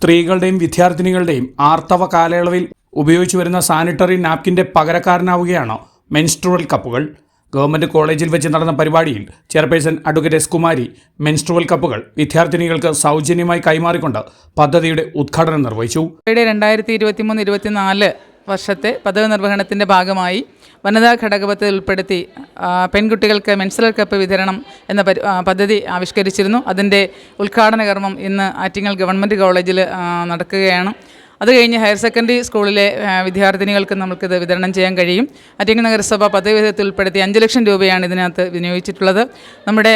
സ്ത്രീകളുടെയും വിദ്യാർത്ഥിനികളുടെയും ആർത്തവ കാലയളവിൽ ഉപയോഗിച്ചു വരുന്ന സാനിറ്ററി നാപ്കിന്റെ പകരക്കാരനാവുകയാണ് മെൻസ്ട്രുവൽ കപ്പുകൾ. ഗവൺമെന്റ് കോളേജിൽ വെച്ച് നടന്ന പരിപാടിയിൽ chairperson advocate S Kumari menstrual കപ്പുകൾ വിദ്യാർത്ഥിനികൾക്ക് സൗജന്യമായി കൈമാറിക്കൊണ്ട് പദ്ധതിയുടെ ഉദ്ഘാടനം നിർവഹിച്ചു. രണ്ടായിരത്തി ഇരുപത്തി മൂന്ന് ഇരുപത്തിനാല് വർഷത്തെ പദവി നിർവഹണത്തിന്റെ ഭാഗമായി വനിതാ ഘടകപത്തിൽ ഉൾപ്പെടുത്തി പെൺകുട്ടികൾക്ക് മെൻസറൽ കപ്പ് വിതരണം എന്ന പദ്ധതി ആവിഷ്കരിച്ചിരുന്നു. അതിന്റെ ഉദ്ഘാടന കർമ്മം ഇന്ന് ആറ്റിങ്ങൽ ഗവൺമെന്റ് കോളേജിൽ നടക്കുകയാണ്. അത് കഴിഞ്ഞ് ഹയർ സെക്കൻഡറി സ്കൂളിലെ വിദ്യാർത്ഥിനികൾക്ക് നമുക്കിത് വിതരണം ചെയ്യാൻ കഴിയും. അറ്റിങ്ങൽ നഗരസഭ പദ്ധതി വിധത്തിൽ ഉൾപ്പെടുത്തി അഞ്ച് ലക്ഷം രൂപയാണ് ഇതിനകത്ത് വിനിയോഗിച്ചിട്ടുള്ളത്. നമ്മുടെ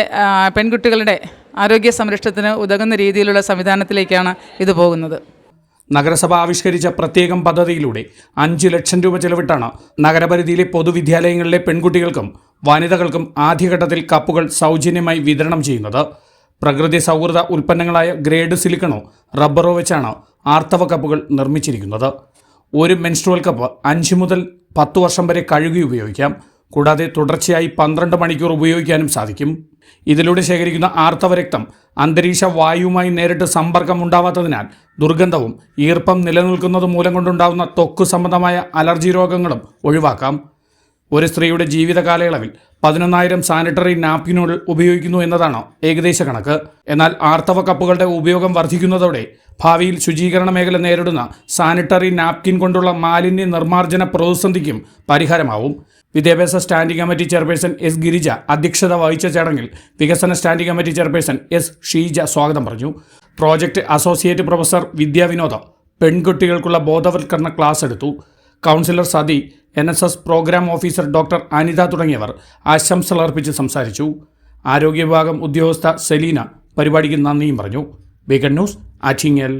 പെൺകുട്ടികളുടെ ആരോഗ്യ സംരക്ഷണത്തിന് ഉതകുന്ന രീതിയിലുള്ള സംവിധാനത്തിലേക്കാണ് ഇത് പോകുന്നത്. നഗരസഭ ആവിഷ്കരിച്ച പ്രത്യേകം പദ്ധതിയിലൂടെ അഞ്ച് ലക്ഷം രൂപ ചെലവിട്ടാണ് നഗരപരിധിയിലെ പൊതുവിദ്യാലയങ്ങളിലെ പെൺകുട്ടികൾക്കും വനിതകൾക്കും ആദ്യഘട്ടത്തിൽ കപ്പുകൾ സൗജന്യമായി വിതരണം ചെയ്യുന്നത്. പ്രകൃതി സൗഹൃദ ഉൽപ്പന്നങ്ങളായ ഗ്രേഡ് സിലിക്കണോ റബ്ബറോ വെച്ചാണ് ആർത്തവ കപ്പുകൾ നിർമ്മിച്ചിരിക്കുന്നത്. ഒരു മെൻസ്ട്രുവൽ കപ്പ് അഞ്ച് മുതൽ പത്ത് വർഷം വരെ കഴുകി ഉപയോഗിക്കാം. കൂടാതെ തുടർച്ചയായി പന്ത്രണ്ട് മണിക്കൂർ ഉപയോഗിക്കാനും സാധിക്കും. ഇതിലൂടെ ശേഖരിക്കുന്ന ആർത്തവരക്തം അന്തരീക്ഷ വായുവുമായി നേരിട്ട് സമ്പർക്കം ഉണ്ടാവാത്തതിനാൽ ദുർഗന്ധവും ഈർപ്പം നിലനിൽക്കുന്നത് മൂലം കൊണ്ടുണ്ടാകുന്ന ത്വക്ക് സംബന്ധമായ അലർജി രോഗങ്ങളും ഒഴിവാക്കാം. ഒരു സ്ത്രീയുടെ ജീവിത കാലയളവിൽ പതിനൊന്നായിരം സാനിറ്ററി നാപ്കിനുകൾ ഉപയോഗിക്കുന്നു എന്നതാണ് ഏകദേശ കണക്ക്. എന്നാൽ ആർത്തവ കപ്പുകളുടെ ഉപയോഗം വർദ്ധിക്കുന്നതോടെ ഭാവിയിൽ ശുചീകരണ മേഖല നേരിടുന്ന സാനിറ്ററി നാപ്കിൻ കൊണ്ടുള്ള മാലിന്യ നിർമ്മാർജന പ്രതിസന്ധിക്കും പരിഹാരമാവും. വിദ്യാഭ്യാസ standing committee chairperson S Girija അധ്യക്ഷത വഹിച്ച ചടങ്ങിൽ വികസന standing committee chairperson S Sheeja സ്വാഗതം പറഞ്ഞു. പ്രോജക്ട് അസോസിയേറ്റ് പ്രൊഫസർ വിദ്യാവിനോദം പെൺകുട്ടികൾക്കുള്ള ബോധവൽക്കരണ ക്ലാസ് എടുത്തു. Councillor Sathi N S S programme officer doctor Anitha തുടങ്ങിയവർ ആശംസകൾ അർപ്പിച്ച് സംസാരിച്ചു. ആരോഗ്യ വിഭാഗം ഉദ്യോഗസ്ഥ സെലീന പരിപാടിക്ക് നന്ദിയും പറഞ്ഞു. Beacon news Attingal.